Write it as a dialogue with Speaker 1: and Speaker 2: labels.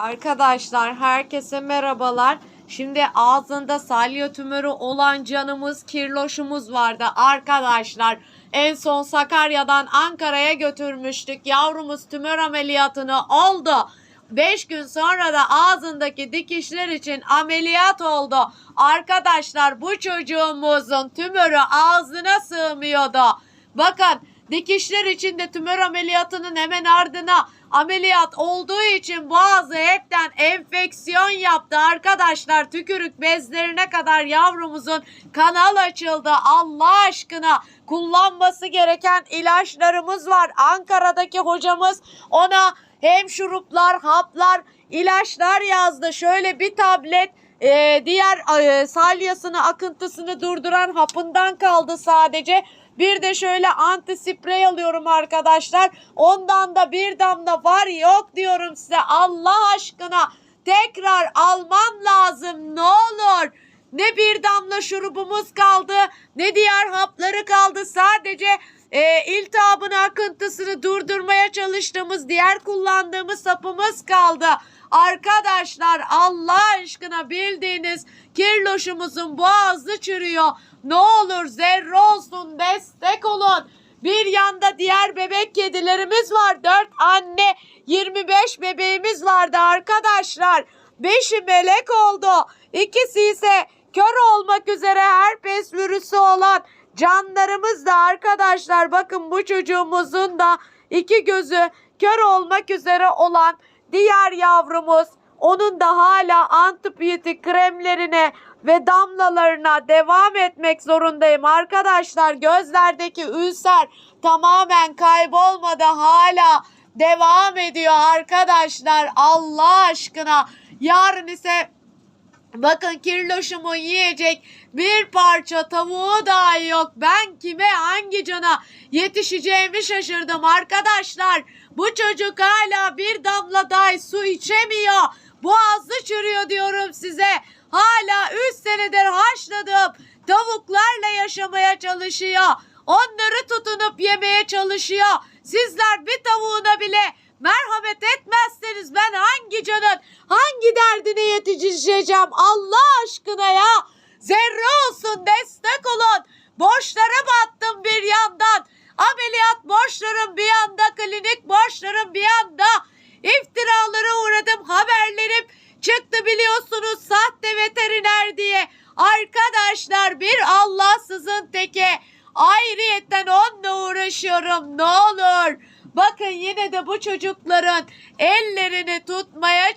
Speaker 1: Arkadaşlar herkese merhabalar. Şimdi ağzında salya tümörü olan canımız kirloşumuz vardı arkadaşlar. En son Sakarya'dan Ankara'ya götürmüştük. Yavrumuz tümör ameliyatını oldu. 5 gün sonra da ağzındaki dikişler için ameliyat oldu. Arkadaşlar bu çocuğumuzun tümörü ağzına sığmıyordu. Bakın dikişler için de tümör ameliyatının hemen ardına ameliyat olduğu için boğazı hepten enfeksiyon yaptı arkadaşlar. Tükürük bezlerine kadar yavrumuzun kanal açıldı. Allah aşkına kullanması gereken ilaçlarımız var. Ankara'daki hocamız ona hem şuruplar, haplar, ilaçlar yazdı. Şöyle bir tablet e, diğer e, salyasını, akıntısını durduran hapından kaldı sadece. Bir de şöyle anti sprey alıyorum arkadaşlar. Ondan da bir damla var yok diyorum size. Allah aşkına tekrar almam lazım ne olur. Ne bir damla şurubumuz kaldı ne diğer hapları kaldı. Sadece e, iltihabın akıntısını durdurmaya çalıştığımız diğer kullandığımız sapımız kaldı. Arkadaşlar Allah aşkına bildiğiniz kirloşumuzun boğazı çürüyor. Ne olur zerre olsun destek olun. Bir yanda diğer bebek kedilerimiz var. 4 anne 25 bebeğimiz vardı arkadaşlar. 5'i melek oldu. İkisi ise kör olmak üzere herpes canlarımız da arkadaşlar. Bakın bu çocuğumuzun da iki gözü kör olmak üzere olan diğer yavrumuz. Onun da hala antibiyotik kremlerine ve damlalarına devam etmek zorundayım arkadaşlar. Gözlerdeki ülser tamamen kaybolmadı hala devam ediyor arkadaşlar. Allah aşkına yarın ise Bakın kirloşumu yiyecek bir parça tavuğu dahi yok. Ben kime hangi cana yetişeceğimi şaşırdım arkadaşlar. Bu çocuk hala bir damla dahi su içemiyor. Boğazı çürüyor diyorum size. Hala 3 senedir haşladığım tavuklarla yaşamaya çalışıyor. Onları tutunup yemeye çalışıyor. Sizler bir tavuğuna yetişeceğim Allah aşkına ya. Zerre olsun destek olun. Borçlara battım bir yandan. Ameliyat borçlarım bir yanda, klinik borçlarım bir yanda. İftiralara uğradım haberlerim çıktı biliyorsunuz sahte veteriner diye. Arkadaşlar bir Allahsızın teki. Ayrıyetten onunla uğraşıyorum ne olur. Bakın yine de bu çocukların ellerini tutmaya çalışıyorum.